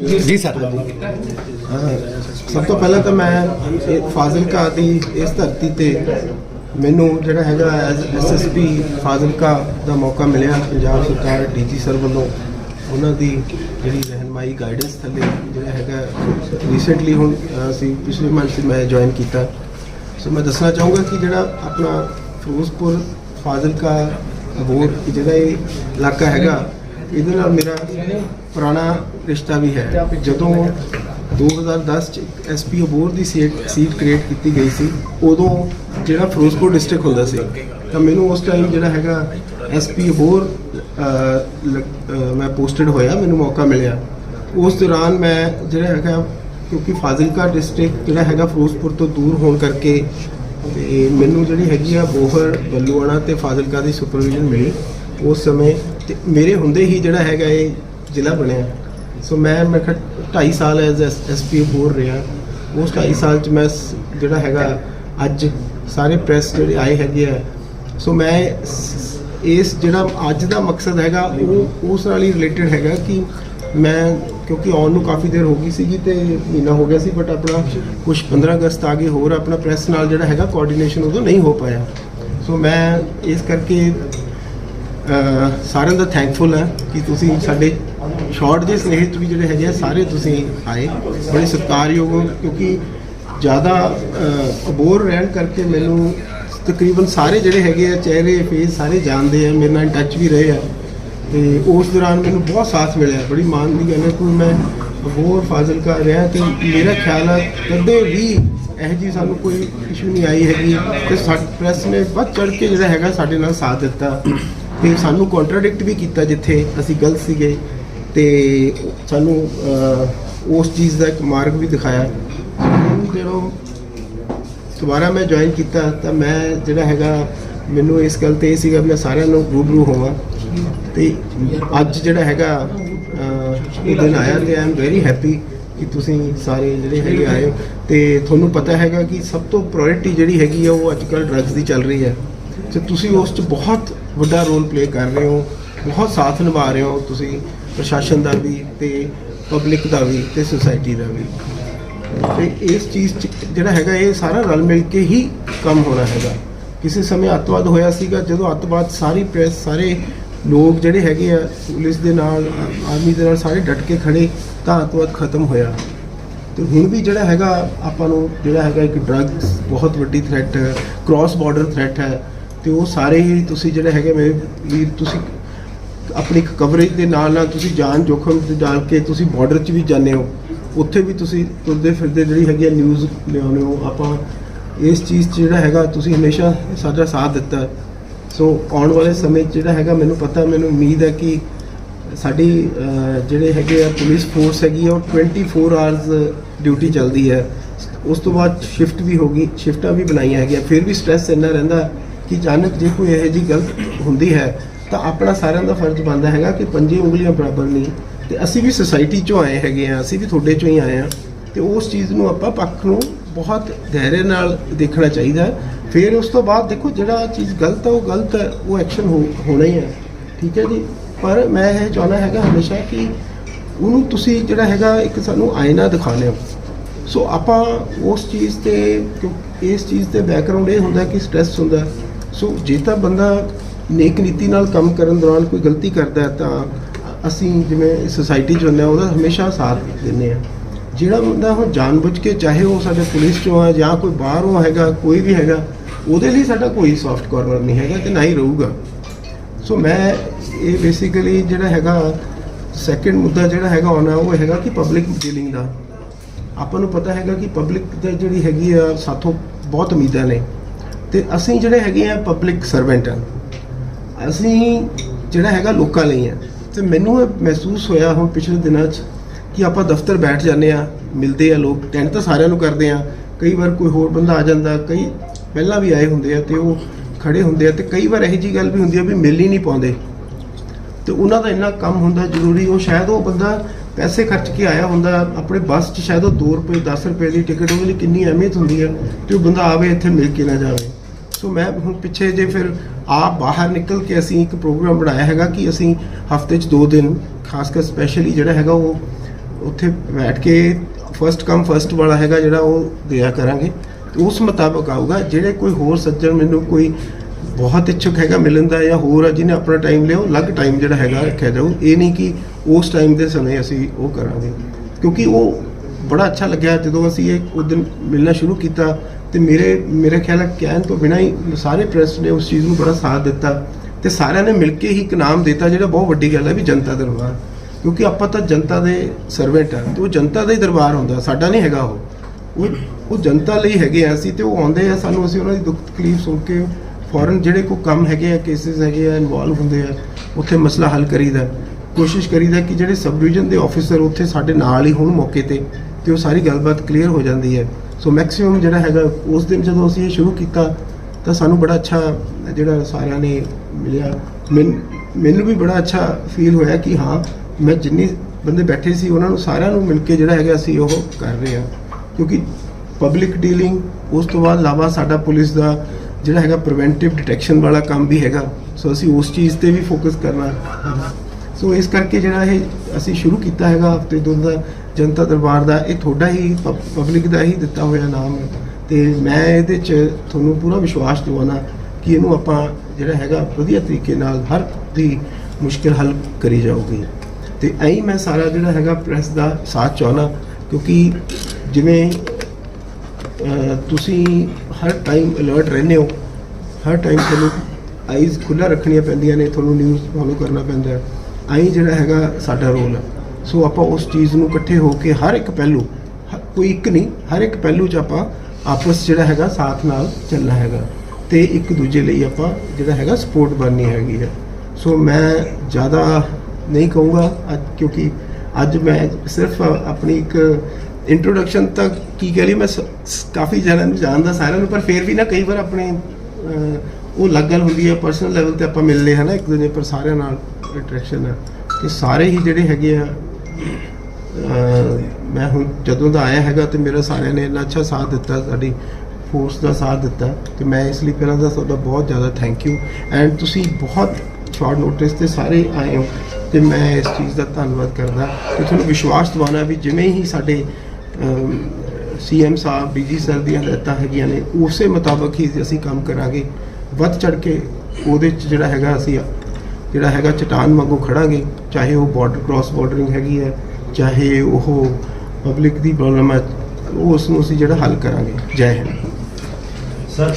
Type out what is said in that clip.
ਜੀ ਸਰ। ਸਭ ਤੋਂ ਪਹਿਲਾਂ ਤਾਂ ਮੈਂ ਇਹ ਫਾਜ਼ਿਲਕਾ ਦੀ ਇਸ ਧਰਤੀ ਤੇ ਮੈਨੂੰ ਜਿਹੜਾ ਹੈਗਾ ਐਸਐਸਪੀ ਫਾਜ਼ਿਲਕਾ ਦਾ ਮੌਕਾ ਮਿਲਿਆ, ਪੰਜਾਬ ਸਰਕਾਰ ਡੀਜੀ ਸਰ ਵੱਲੋਂ। ਉਹਨਾਂ ਦੀ ਜਿਹੜੀ ਰਹਿਨਮਾਈ ਗਾਈਡੈਂਸ ਥੱਲੇ ਜਿਹੜਾ ਹੈਗਾ ਰੀਸੈਂਟਲੀ ਹੁਣ ਅਸੀਂ ਪਿਛਲੇ ਮੰਥ ਮੈਂ ਜੁਆਇਨ ਕੀਤਾ। ਸੋ ਮੈਂ ਦੱਸਣਾ ਚਾਹੂੰਗਾ ਕਿ ਜਿਹੜਾ ਆਪਣਾ ਫਿਰੋਜ਼ਪੁਰ ਫਾਜ਼ਿਲਕਾ ਅਬੋਰ ਜਿਹੜਾ ਇਹ ਇਲਾਕਾ ਹੈਗਾ ਇਹਦੇ ਨਾਲ ਮੇਰਾ ਪੁਰਾਣਾ ਰਿਸ਼ਤਾ ਵੀ ਹੈ। ਜਦੋਂ 2010 ਚ ਐਸਪੀ ਅਬੋਰ ਦੀ ਸੀਟ ਸੀਟ ਕ੍ਰੀਏਟ ਕੀਤੀ ਗਈ ਸੀ ਉਦੋਂ ਜਿਹੜਾ ਫਿਰੋਜ਼ਪੁਰ ਡਿਸਟ੍ਰਿਕਟ ਹੁੰਦਾ ਸੀ ਤਾਂ ਮੈਨੂੰ ਉਸ ਟਾਈਮ ਜਿਹੜਾ ਹੈਗਾ ਐਸਪੀ ਅਬੋਰ ਅਹ, ਲ- ਮੈਂ ਪੋਸਟਡ ਹੋਇਆ ਮੈਨੂੰ ਮੌਕਾ ਮਿਲਿਆ। ਉਸ ਦੌਰਾਨ ਮੈਂ ਜਿਹੜਾ ਹੈਗਾ ਕਿਉਂਕਿ ਫਾਜ਼ਿਲਕਾ ਡਿਸਟ੍ਰਿਕਟ ਜਿਹੜਾ ਹੈਗਾ ਫਿਰੋਜ਼ਪੁਰ ਤੋਂ ਦੂਰ ਹੋਣ ਕਰਕੇ ਤੇ ਮੈਨੂੰ ਜਿਹੜੀ ਹੈਗੀ ਆ ਬੋਹਰ ਬੱਲੂਆਣਾ ਤੇ ਫਾਜ਼ਿਲਕਾ ਦੀ ਸੁਪਰਵਿਜ਼ਨ ਮਿਲੀ। ਉਸ ਸਮੇਂ ਤੇ ਮੇਰੇ ਹੁੰਦੇ ਹੀ ਜਿਹੜਾ ਹੈਗਾ ਇਹ ਜ਼ਿਲ੍ਹਾ ਬਣਿਆ। ਸੋ ਮੈਂ ਮੈਂ ਕਿਹਾ 2.5 ਸਾਲ ਐਜ਼ ਐਸਪੀ ਬੋਰ ਰਿਹਾ। ਉਸ 2.5 ਸਾਲ ਚ ਮੈਂ ਜਿਹੜਾ ਹੈਗਾ ਅੱਜ ਸਾਰੇ ਪ੍ਰੈਸ ਜਿਹੜੇ ਆਏ ਹੈਗੇ ਆ। ਸੋ ਮੈਂ ਇਸ ਜਿਹੜਾ ਅੱਜ ਦਾ ਮਕਸਦ ਹੈਗਾ, ਉਹ ਉਸ ਨਾਲ ਹੀ ਰਿਲੇਟਡ ਹੈਗਾ ਕਿ ਮੈਂ ਕਿਉਂਕਿ ਆਉਣ ਨੂੰ ਕਾਫੀ ਦੇਰ ਹੋ ਗਈ ਸੀਗੀ ਤੇ ਮਹੀਨਾ ਹੋ ਗਿਆ ਸੀ ਬਟ ਆਪਣਾ ਕੁਝ 15 ਅਗਸਤ ਆ ਗਏ, ਹੋਰ ਆਪਣਾ ਪ੍ਰੈਸ ਨਾਲ ਜਿਹੜਾ ਹੈਗਾ ਕੋਆਰਡੀਨੇਸ਼ਨ ਉਦੋਂ ਨਹੀਂ ਹੋ ਪਾਇਆ। ਸੋ ਮੈਂ ਇਸ ਕਰਕੇ ਸਾਰਿਆਂ ਦਾ ਥੈਂਕਫੁਲ ਹੈ ਕਿ ਤੁਸੀਂ ਸਾਡੇ ਸ਼ਾਰਟ ਦੇ ਸਨੇਹ 'ਚ ਵੀ ਜਿਹੜੇ ਹੈਗੇ ਆ, ਸਾਰੇ ਤੁਸੀਂ ਆਏ। ਬੜੇ ਸਤਿਕਾਰਯੋਗ ਹੋ, ਕਿਉਂਕਿ ਜ਼ਿਆਦਾ ਅਬੋਰ ਰਹਿਣ ਕਰਕੇ ਮੈਨੂੰ ਤਕਰੀਬਨ ਸਾਰੇ ਜਿਹੜੇ ਹੈਗੇ ਆ, ਚਿਹਰੇ ਫੇਸ ਸਾਰੇ ਜਾਣਦੇ ਆ, ਮੇਰੇ ਨਾਲ ਟੱਚ ਵੀ ਰਹੇ ਆ। ਤੇ ਉਸ ਦੌਰਾਨ ਮੈਨੂੰ ਬਹੁਤ ਸਾਥ ਮਿਲਿਆ, ਬੜੀ ਮਾਣ ਦੀ ਗੱਲ ਹੈ ਕਿ ਮੈਂ ਅਬੋਰ ਫਾਜ਼ਿਲਕਾ ਰਿਹਾ ਤੇ ਮੇਰਾ ਖਿਆਲ ਹੈ ਕਦੇ ਵੀ ਇਹ ਜੀ ਸਾਨੂੰ ਕੋਈ ਇਸ਼ੂ ਨਹੀਂ ਆਈ ਹੈਗੀ। ਤੇ ਸਾਡ ਪ੍ਰੈਸ ਨੇ ਵੱਧ ਚੜ ਕੇ ਜਿਹੜਾ ਹੈਗਾ ਸਾਡੇ ਨਾਲ ਸਾਥ ਦਿੱਤਾ। ਤੇ ਸਾਨੂੰ ਕੰਟਰਡਿਕਟ ਵੀ ਕੀਤਾ ਜਿੱਥੇ ਅਸੀਂ ਗਲਤ ਸੀਗੇ ਤੇ ਸਾਨੂੰ ਉਸ ਚੀਜ਼ ਦਾ ਇੱਕ ਮਾਰਗ ਵੀ ਦਿਖਾਇਆ। ਜਦੋਂ ਦੁਬਾਰਾ ਮੈਂ ਜੁਆਇਨ ਕੀਤਾ ਤਾਂ ਮੈਂ ਜਿਹੜਾ ਹੈਗਾ, ਮੈਨੂੰ ਇਸ ਗੱਲ ਤੇ ਇਹ ਸੀਗਾ ਵੀ ਮੈਂ ਸਾਰਿਆਂ ਨੂੰ ਰੂਬਰੂ ਹੋਵਾਂ। ਤੇ ਅੱਜ ਜਿਹੜਾ ਹੈਗਾ ਇਹ ਦਿਨ ਆਇਆ ਤੇ ਆਈ ਐਮ ਵੈਰੀ ਹੈਪੀ ਕਿ ਤੁਸੀਂ ਸਾਰੇ ਜਿਹੜੇ ਹੈਗੇ ਆਏ ਹੋ। ਤੇ ਤੁਹਾਨੂੰ ਪਤਾ ਹੈਗਾ ਕਿ ਸਭ ਤੋਂ ਪ੍ਰਾਇੋਰਟੀ ਜਿਹੜੀ ਹੈਗੀ ਆ, ਉਹ ਅੱਜ ਕੱਲ੍ਹ ਡਰੱਗਸ ਦੀ ਚੱਲ ਰਹੀ ਹੈ। ਤੇ ਤੁਸੀਂ ਉਸ 'ਚ ਬਹੁਤ ਵੱਡਾ ਰੋਲ ਪਲੇ ਕਰ ਰਹੇ ਹੋ, ਬਹੁਤ ਸਾਥ ਨਿਭਾ ਰਹੇ ਹੋ ਤੁਸੀਂ ਪ੍ਰਸ਼ਾਸਨ ਦਾ ਵੀ ਤੇ ਪਬਲਿਕ ਦਾ ਵੀ ਤੇ ਸੁਸਾਇਟੀ ਦਾ ਵੀ। ਤੇ ਇਸ ਚੀਜ਼ 'ਚ ਜਿਹੜਾ ਹੈਗਾ, ਇਹ ਸਾਰਾ ਰਲ ਮਿਲ ਕੇ ਹੀ ਕੰਮ ਹੋਣਾ ਹੈਗਾ। ਕਿਸੇ ਸਮੇਂ ਅੱਤਵਾਦ ਹੋਇਆ ਸੀਗਾ, ਜਦੋਂ ਅੱਤਵਾਦ ਸਾਰੀ ਪ੍ਰੈਸ ਸਾਰੇ ਲੋਕ ਜਿਹੜੇ ਹੈਗੇ ਆ, ਪੁਲਿਸ ਦੇ ਨਾਲ, ਆਰਮੀ ਦੇ ਨਾਲ ਸਾਰੇ ਡਟ ਕੇ ਖੜੇ, ਤਾਂ ਅੱਤਵਾਦ ਖਤਮ ਹੋਇਆ। ਤੇ ਹੁਣ ਵੀ ਜਿਹੜਾ ਹੈਗਾ, ਆਪਾਂ ਨੂੰ ਜਿਹੜਾ ਹੈਗਾ ਇੱਕ ਡਰੱਗਸ ਬਹੁਤ ਵੱਡੀ ਥ੍ਰੈਟ ਹੈ ਕ੍ਰਾਸ ਬਾਰਡਰ ਥ੍ਰੈਟ ਹੈ ਤੇ ਉਹ ਸਾਰੇ ਹੀ ਤੁਸੀਂ ਜਿਹੜੇ ਹੈਗੇ ਮੇਰੇ ਵੀਰ ਤੁਸੀਂ ਆਪਣੀ ਕਵਰੇਜ ਦੇ ਨਾਲ ਨਾਲ ਤੁਸੀਂ ਜਾਨ ਜੋਖਮ ਤੇ ਜਾਣ ਕੇ ਤੁਸੀਂ ਬਾਰਡਰ 'ਚ ਵੀ ਜਾਂਦੇ ਹੋ। ਉੱਥੇ ਵੀ ਤੁਸੀਂ ਤੁਰਦੇ ਫਿਰਦੇ ਜਿਹੜੀ ਹੈਗੀ ਆ ਨਿਊਜ਼ ਲਿਆਉਂਦੇ ਹੋ। ਆਪਾਂ ਇਸ ਚੀਜ਼ 'ਚ ਜਿਹੜਾ ਹੈਗਾ ਤੁਸੀਂ ਹਮੇਸ਼ਾ ਸਾਡਾ ਸਾਥ ਦਿੱਤਾ। ਸੋ ਆਉਣ ਵਾਲੇ ਸਮੇਂ 'ਚ ਜਿਹੜਾ ਹੈਗਾ ਮੈਨੂੰ ਪਤਾ, ਮੈਨੂੰ ਉਮੀਦ ਹੈ ਕਿ ਸਾਡੀ ਜਿਹੜੇ ਹੈਗੇ ਆ ਪੁਲਿਸ ਫੋਰਸ ਹੈਗੀ ਆ, ਉਹ 24 ਆਵਰਸ ਡਿਊਟੀ ਚੱਲਦੀ ਹੈ। ਉਸ ਤੋਂ ਬਾਅਦ ਸ਼ਿਫਟ ਵੀ ਹੋਗੀ ਸ਼ਿਫਟਾਂ ਵੀ ਬਣਾਈਆਂ ਹੈਗੀਆਂ। ਫਿਰ ਵੀ ਸਟ੍ਰੈਸ ਇੰਨਾ ਰਹਿੰਦਾ ਕਿ ਅਚਾਨਕ ਜੇ ਕੋਈ ਇਹੋ ਜਿਹੀ ਗਲਤ ਹੁੰਦੀ ਹੈ, ਤਾਂ ਆਪਣਾ ਸਾਰਿਆਂ ਦਾ ਫਰਜ਼ ਬਣਦਾ ਹੈਗਾ ਕਿ ਪੰਜੇ ਉਂਗਲੀਆਂ ਬਰਾਬਰ ਨਹੀਂ। ਤੇ ਅਸੀਂ ਵੀ ਸੁਸਾਇਟੀ ਚੋਂ ਆਏ ਹੈਗੇ ਆ ਅਸੀਂ ਵੀ ਤੁਹਾਡੇ ਚੋਂ ਹੀ ਆਏ ਆ ਤੇ ਉਸ ਚੀਜ਼ ਨੂੰ ਆਪਾਂ ਪੱਖ ਨੂੰ ਬਹੁਤ ਧੈਰਯ ਨਾਲ ਦੇਖਣਾ ਚਾਹੀਦਾ ਫਿਰ ਉਸ ਤੋਂ ਬਾਅਦ ਦੇਖੋ ਜਿਹੜਾ ਚੀਜ਼ ਗਲਤ ਹੈ ਉਹ ਗਲਤ ਹੈ ਉਹ ਐਕਸ਼ਨ ਹੋਣਾ ਹੀ ਹੈ ਠੀਕ ਹੈ ਜੀ? ਪਰ ਮੈਂ ਇਹ ਚਾਹੁੰਦਾ ਹੈਗਾ ਹਮੇਸ਼ਾ ਕਿ ਉਹਨੂੰ ਤੁਸੀਂ ਜਿਹੜਾ ਹੈਗਾ ਇੱਕ ਸਾਨੂੰ ਆਇਨਾ ਦਿਖਾਉਂਦੇ ਹੋ। ਸੋ ਆਪਾਂ ਉਸ ਚੀਜ਼ ਤੇ, ਕਿਉਂ- ਇਸ ਚੀਜ਼ ਤੇ ਬੈਕਗ੍ਰਾਉਂਡ ਇਹ ਹੁੰਦਾ ਕਿ ਸਟ੍ਰੈਸ ਹੁੰਦਾ। ਸੋ ਜੇ ਤਾਂ ਬੰਦਾ ਨੇਕ ਨੀਤੀ ਨਾਲ ਕੰਮ ਕਰਨ ਦੌਰਾਨ ਕੋਈ ਗਲਤੀ ਕਰਦਾ ਹੈ ਤਾਂ ਅਸੀਂ ਜਿਵੇਂ ਸੁਸਾਇਟੀ ਚ ਹੁੰਦੇ ਆ ਉਹਦਾ ਹਮੇਸ਼ਾ ਸਾਥ ਦਿੰਦੇ ਆ ਜਿਹੜਾ ਬੰਦਾ ਹੁਣ ਜਾਣਬੁੱਝ ਕੇ ਚਾਹੇ ਉਹ ਸਾਡੇ ਪੁਲਿਸ ਚੋਂ ਆ ਜਾਂ ਕੋਈ ਬਾਹਰੋਂ ਹੈਗਾ, ਕੋਈ ਵੀ ਹੈਗਾ, ਉਹਦੇ ਲਈ ਸਾਡਾ ਕੋਈ ਸੌਫਟ ਕਾਰਨਰ ਨਹੀਂ ਹੈਗਾ ਤੇ ਨਾ ਹੀ ਰਹੂਗਾ। ਸੋ ਮੈਂ ਇਹ ਬੇਸਿਕਲੀ ਜਿਹੜਾ ਹੈਗਾ ਸੈਕੰਡ ਮੁੱਦਾ ਜਿਹੜਾ ਹੈਗਾ ਆਉਣਾ ਉਹ ਹੈਗਾ ਕਿ ਪਬਲਿਕ ਡੀਲਿੰਗ ਦਾ। ਆਪਾਂ ਨੂੰ ਪਤਾ ਹੈਗਾ ਕਿ ਪਬਲਿਕ ਦਾ ਜਿਹੜੀ ਹੈਗੀ ਆ, ਸਾਥੋਂ ਬਹੁਤ ਉਮੀਦਾਂ ਨੇ। ਤੇ ਅਸੀਂ ਜਿਹੜੇ ਹੈਗੇ ਆ ਪਬਲਿਕ ਸਰਵੈਂਟ ਆ, ਅਸੀਂ ਜਿਹੜਾ ਹੈਗਾ ਲੋਕਾਂ ਲਈ ਆ। ਤੇ ਮੈਨੂੰ ਇਹ ਮਹਿਸੂਸ ਹੋਇਆ ਹੁਣ ਪਿਛਲੇ ਦਿਨਾਂ 'ਚ ਕਿ ਆਪਾਂ ਦਫ਼ਤਰ ਬੈਠ ਜਾਂਦੇ ਆ, ਮਿਲਦੇ ਆ ਲੋਕ ਟੈਂਟ ਤਾਂ ਸਾਰਿਆਂ ਨੂੰ ਕਰਦੇ ਆ। ਕਈ ਵਾਰ ਕੋਈ ਹੋਰ ਬੰਦਾ ਆ ਜਾਂਦਾ, ਕਈ ਪਹਿਲਾਂ ਵੀ ਆਏ ਹੁੰਦੇ ਆ ਤੇ ਉਹ ਖੜੇ ਹੁੰਦੇ ਆ ਤੇ ਕਈ ਵਾਰ ਇਹੋ ਜੀ ਗੱਲ ਵੀ ਹੁੰਦੀ ਆ ਵੀ ਮਿਲ ਹੀ ਨਹੀਂ ਪਾਉਂਦੇ। ਤੇ ਉਹਨਾਂ ਦਾ ਇੰਨਾ ਕੰਮ ਹੁੰਦਾ ਜ਼ਰੂਰੀ, ਉਹ ਸ਼ਾਇਦ ਉਹ ਬੰਦਾ ਪੈਸੇ ਖਰਚ ਕੇ ਆਇਆ ਹੁੰਦਾ, ਆਪਣੇ ਬੱਸ 'ਚ ਸ਼ਾਇਦ ਉਹ 2 ਰੁਪਏ 10 ਰੁਪਏ ਦੀ ਟਿਕਟ, ਉਹਦੇ ਲਈ ਕਿੰਨੀ ਅਹਿਮੀਅਤ ਹੁੰਦੀ ਹੈ ਤੇ ਉਹ ਬੰਦਾ ਆਵੇ ਇੱਥੇ ਮਿਲ ਕੇ ਨਾ ਜਾਵੇ। ਸੋ ਮੈਂ ਹੁਣ ਪਿੱਛੇ ਜੇ ਫਿਰ ਆਪ ਬਾਹਰ ਨਿਕਲ ਕੇ ਅਸੀਂ ਇੱਕ ਪ੍ਰੋਗਰਾਮ ਬਣਾਇਆ ਹੈਗਾ ਕਿ ਅਸੀਂ ਹਫ਼ਤੇ 'ਚ ਦੋ ਦਿਨ, ਖਾਸ ਕਰ ਸਪੈਸ਼ਲੀ ਜਿਹੜਾ ਹੈਗਾ ਉਹ ਉੱਥੇ ਬੈਠ ਕੇ ਫਰਸਟ ਕਮ ਫਰਸਟ ਵਾਲਾ ਹੈਗਾ ਜਿਹੜਾ ਉਹ ਦਿਆ ਕਰਾਂਗੇ। ਤੇ ਉਸ ਮੁਤਾਬਕ ਆਊਗਾ, ਜਿਹੜੇ ਕੋਈ ਹੋਰ ਸੱਜਣ ਮੈਨੂੰ ਕੋਈ ਬਹੁਤ ਇੱਛੁਕ ਹੈਗਾ ਮਿਲਣ ਦਾ ਜਾਂ ਹੋਰ ਆ, ਜਿਹਨੇ ਆਪਣਾ ਟਾਈਮ ਲਿਓ ਅਲੱਗ ਟਾਈਮ ਜਿਹੜਾ ਹੈਗਾ ਰੱਖਿਆ ਜਾਊ। ਇਹ ਨਹੀਂ ਕਿ ਉਸ ਟਾਈਮ ਦੇ ਸਮੇਂ ਅਸੀਂ ਉਹ ਕਰਾਂਗੇ। ਕਿਉਂਕਿ ਉਹ ਬੜਾ ਅੱਛਾ ਲੱਗਿਆ ਜਦੋਂ ਅਸੀਂ ਇਹ ਉਸ ਦਿਨ ਮਿਲਣਾ ਸ਼ੁਰੂ ਕੀਤਾ। ਤੇ ਮੇਰੇ ਮੇਰੇ ਖਿਆਲ ਹੈ ਕਹਿਣ ਤੋਂ ਬਿਨਾਂ ਹੀ ਸਾਰੇ ਪ੍ਰੈਸ ਨੇ ਉਸ ਚੀਜ਼ ਨੂੰ ਬੜਾ ਸਾਥ ਦਿੱਤਾ ਤੇ ਸਾਰਿਆਂ ਨੇ ਮਿਲ ਕੇ ਹੀ ਇੱਕ ਨਾਮ ਦਿੱਤਾ ਜਿਹੜਾ ਬਹੁਤ ਵੱਡੀ ਗੱਲ ਹੈ ਵੀ ਜਨਤਾ ਦਰਬਾਰ। ਕਿਉਂਕਿ ਆਪਾਂ ਤਾਂ ਜਨਤਾ ਦੇ ਸਰਵੈਂਟ ਆ ਤੇ ਉਹ ਜਨਤਾ ਦਾ ਹੀ ਦਰਬਾਰ ਹੁੰਦਾ, ਸਾਡਾ ਨਹੀਂ ਹੈਗਾ ਉਹ। ਉਹ ਉਹ ਜਨਤਾ ਲਈ ਹੈਗੇ ਆ ਅਸੀਂ ਤੇ ਉਹ ਆਉਂਦੇ ਆ, ਸਾਨੂੰ ਅਸੀਂ ਉਹਨਾਂ ਦੀ ਦੁੱਖ ਤਕਲੀਫ ਸੁਣ ਕੇ ਫੌਰਨ ਜਿਹੜੇ ਕੋ ਕੰਮ ਹੈਗੇ ਆ ਕੇਸਿਸ ਹੈਗੇ ਆ ਇਨਵੋਲਵ ਹੁੰਦੇ ਆ, ਉੱਥੇ ਮਸਲਾ ਹੱਲ ਕਰੀਦਾ। ਕੋਸ਼ਿਸ਼ ਕਰੀਦਾ ਕਿ ਜਿਹੜੇ ਸਬ ਡਿਵੀਜ਼ਨ ਦੇ ਆਫੀਸਰ ਉੱਥੇ ਸਾਡੇ ਨਾਲ ਹੀ ਹੋਣ ਮੌਕੇ ਤੇ ਤੇ ਉਹ ਸਾਰੀ ਗੱਲਬਾਤ ਕਲੀਅਰ ਹੋ ਜਾਂਦੀ ਹੈ। ਸੋ ਮੈਕਸਿਮਮ ਜਿਹੜਾ ਹੈਗਾ, ਉਸ ਦਿਨ ਜਦੋਂ ਅਸੀਂ ਇਹ ਸ਼ੁਰੂ ਕੀਤਾ, ਤਾਂ ਸਾਨੂੰ ਬੜਾ ਅੱਛਾ ਜਿਹੜਾ ਸਾਰਿਆਂ ਨੇ ਮਿਲਿਆ। ਮੈਨ- ਮੈਨੂੰ ਵੀ ਬੜਾ ਅੱਛਾ ਫੀਲ ਹੋਇਆ ਕਿ ਹਾਂ, ਮੈਂ ਜਿੰਨੇ ਬੰਦੇ ਬੈਠੇ ਸੀ, ਉਹਨਾਂ ਨੂੰ ਸਾਰਿਆਂ ਨੂੰ ਮਿਲ ਕੇ ਜਿਹੜਾ ਹੈਗਾ ਅਸੀਂ ਉਹ ਕਰ ਰਹੇ ਹਾਂ। ਕਿਉਂਕਿ ਪਬਲਿਕ ਡੀਲਿੰਗ ਉਸ ਤੋਂ ਬਾਅਦ ਇਲਾਵਾ ਸਾਡਾ ਪੁਲਿਸ ਦਾ ਜਿਹੜਾ ਹੈਗਾ ਪ੍ਰੀਵੈਂਟਿਵ ਡਿਟੈਕਸ਼ਨ ਵਾਲਾ ਕੰਮ ਵੀ ਹੈਗਾ। ਸੋ ਅਸੀਂ ਉਸ ਚੀਜ਼ ਤੇ ਵੀ ਫੋਕਸ ਕਰਨਾ। ਸੋ ਇਸ ਕਰਕੇ ਜਿਹੜਾ ਇਹ ਅਸੀਂ ਸ਼ੁਰੂ ਕੀਤਾ ਹੈਗਾ ਹਫ਼ਤੇ ਦੋ ਦਾ ਜਨਤਾ ਦਰਬਾਰ ਦਾ, ਇਹ ਤੁਹਾਡਾ ਹੀ ਪਬਲਿਕ ਦਾ ਹੀ ਦਿੱਤਾ ਹੋਇਆ ਨਾਮ ਹੈ। ਤੇ ਮੈਂ ਇਹਦੇ ਚ ਤੁਹਾਨੂੰ ਪੂਰਾ ਵਿਸ਼ਵਾਸ ਦਿਵਾਉਣਾ ਕਿ ਇਹਨੂੰ ਆਪਾਂ ਜਿਹੜਾ ਹੈਗਾ ਵਧੀਆ ਤਰੀਕੇ ਨਾਲ ਹਰ ਦੀ ਮੁਸ਼ਕਿਲ ਹੱਲ ਕਰੀ ਜਾਊਗੀ। ਤੇ ਐਂ ਮੈਂ ਸਾਰਾ ਜਿਹੜਾ ਹੈਗਾ ਪ੍ਰੈਸ ਦਾ ਸਾਥ ਚਾਹਣਾ ਕਿਉਂਕਿ ਜਿਵੇਂ ਤੁਸੀਂ ਹਰ ਟਾਈਮ ਅਲਰਟ ਰਹਿੰਦੇ ਹੋ, ਹਰ ਟਾਈਮ ਤੁਹਾਨੂੰ ਆਈਜ਼ ਖੁੱਲਾ ਰੱਖਣੀਆਂ ਪੈਂਦੀਆਂ ਨੇ, ਤੁਹਾਨੂੰ ਨਿਊਜ਼ ਫੋਲੋ ਕਰਨਾ ਪੈਂਦਾ ਹੈ। ਆਈ ਜਿਹੜਾ ਹੈਗਾ ਸਾਡਾ ਰੋਲ ਹੈ। ਸੋ ਆਪਾਂ ਉਸ ਚੀਜ਼ ਨੂੰ ਇਕੱਠੇ ਹੋ ਕੇ ਹਰ ਇੱਕ ਪਹਿਲੂ, ਹ- ਕੋਈ ਇੱਕ ਨਹੀਂ, ਹਰ ਇੱਕ ਪਹਿਲੂ 'ਚ ਆਪਾਂ ਆਪਸ ਜਿਹੜਾ ਹੈਗਾ ਸਾਥ ਨਾਲ ਚੱਲਣਾ ਹੈਗਾ। ਤੇ ਇੱਕ ਦੂਜੇ ਲਈ ਆਪਾਂ ਜਿਹੜਾ ਹੈਗਾ ਸਪੋਰਟ ਬਣਨੀ ਹੈਗੀ ਹੈ। ਸੋ ਮੈਂ ਜ਼ਿਆਦਾ ਨਹੀਂ ਕਹੂੰਗਾ ਅੱਜ, ਕਿਉਂਕਿ ਅੱਜ ਮੈਂ ਸਿਰਫ ਆਪਣੀ ਇੱਕ ਇੰਟਰੋਡਕਸ਼ਨ ਤੱਕ ਕੀ ਕਹਿ ਲਈ ਮੈਂ ਸ- ਕਾਫੀ ਜਣਾਂ ਨੂੰ ਜਾਣਦਾ ਸਾਰਿਆਂ ਨੂੰ, ਪਰ ਫਿਰ ਵੀ ਨਾ ਕਈ ਵਾਰ ਆਪਣੇ ਉਹ ਅਲੱਗ ਗੱਲ ਹੁੰਦੀ ਹੈ ਪਰਸਨਲ ਲੈਵਲ ਤੇ ਆਪਾਂ ਮਿਲਦੇ ਹਾਂ ਨਾ ਇੱਕ ਦੂਜੇ, ਪਰ ਸਾਰਿਆਂ ਨਾਲ ਇੰਟਰੈਕਸ਼ਨ ਹੈ। ਤੇ ਸਾਰੇ ਹੀ ਜਿਹੜੇ ਹੈਗੇ ਆ ਮੈਂ ਹੁਣ ਜਦੋਂ ਦਾ ਆਇਆ ਹੈਗਾ ਤੇ ਮੇਰਾ ਸਾਰਿਆਂ ਨੇ ਇੰਨਾ ਅੱਛਾ ਸਾਥ ਦਿੱਤਾ, ਸਾਡੀ ਫੋਰਸ ਦਾ ਸਾਥ ਦਿੱਤਾ ਤੇ ਮੈਂ ਇਸ ਲਈ ਪਹਿਲਾਂ ਤਾਂ ਤੁਹਾਡਾ ਬਹੁਤ ਜ਼ਿਆਦਾ ਥੈਂਕ ਯੂ ਐਂਡ ਤੁਸੀਂ ਬਹੁਤ ਸ਼ਾਰਟ ਨੋਟਿਸ ਤੇ ਸਾਰੇ ਆਏ ਹੋ ਤੇ ਮੈਂ ਇਸ ਚੀਜ਼ ਦਾ ਧੰਨਵਾਦ ਕਰਦਾ ਤੇ ਤੁਹਾਨੂੰ ਵਿਸ਼ਵਾਸ ਦਿਵਾਉਣਾ ਵੀ ਜਿਵੇਂ ਹੀ ਸਾਡੇ ਸੀਐਮ ਸਾਹਿਬ ਡੀਜੀ ਸਰ ਦੀਆਂ ਹਦਾਇਤਾਂ ਹੈਗੀਆਂ ਨੇ, ਉਸੇ ਮੁਤਾਬਕ ਹੀ ਅਸੀਂ ਕੰਮ ਕਰਾਂਗੇ। ਵੱਧ ਚੜ ਕੇ ਉਹਦੇ ਚ ਜਿਹੜਾ ਹੈਗਾ ਅਸੀਂ ਜਿਹੜਾ ਹੈਗਾ ਚਟਾਨ ਵਾਂਗੂ ਖੜਾਂਗੇ, ਚਾਹੇ ਉਹ ਬਾਰਡਰ ਕ੍ਰਾਸ ਬਾਰਡਰਿੰਗ ਹੈਗੀ ਹੈ, ਚਾਹੇ ਉਹ ਪਬਲਿਕ ਦੀ ਪ੍ਰੋਬਲਮ ਹੈ, ਉਸ ਨੂੰ ਅਸੀਂ ਜਿਹੜਾ ਹੱਲ ਕਰਾਂਗੇ। ਜੈ ਹਿੰਦ। ਸਰ